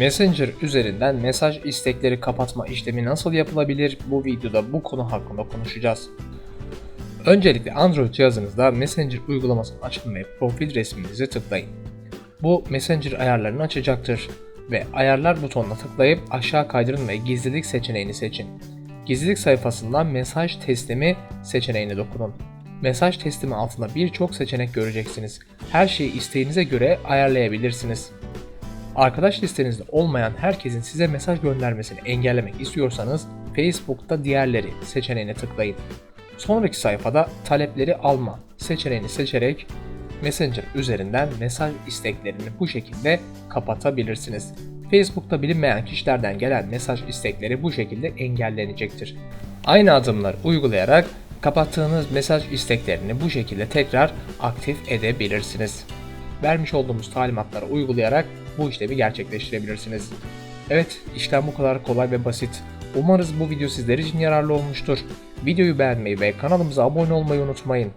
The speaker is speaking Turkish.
Messenger üzerinden mesaj istekleri kapatma işlemi nasıl yapılabilir? Bu videoda bu konu hakkında konuşacağız. Öncelikle Android cihazınızda Messenger uygulamasını açın ve profil resminize tıklayın. Bu Messenger ayarlarını açacaktır ve ayarlar butonuna tıklayıp aşağı kaydırın ve gizlilik seçeneğini seçin. Gizlilik sayfasından mesaj teslimi seçeneğine dokunun. Mesaj teslimi altında birçok seçenek göreceksiniz. Her şeyi isteğinize göre ayarlayabilirsiniz. Arkadaş listenizde olmayan herkesin size mesaj göndermesini engellemek istiyorsanız Facebook'ta diğerleri seçeneğine tıklayın. Sonraki sayfada talepleri alma seçeneğini seçerek Messenger üzerinden mesaj isteklerini bu şekilde kapatabilirsiniz. Facebook'ta bilinmeyen kişilerden gelen mesaj istekleri bu şekilde engellenecektir. Aynı adımlar uygulayarak kapattığınız mesaj isteklerini bu şekilde tekrar aktif edebilirsiniz. Vermiş olduğumuz talimatları uygulayarak bu işlemi gerçekleştirebilirsiniz. Evet, işlem bu kadar kolay ve basit. Umarız bu video sizler için yararlı olmuştur. Videoyu beğenmeyi ve kanalımıza abone olmayı unutmayın.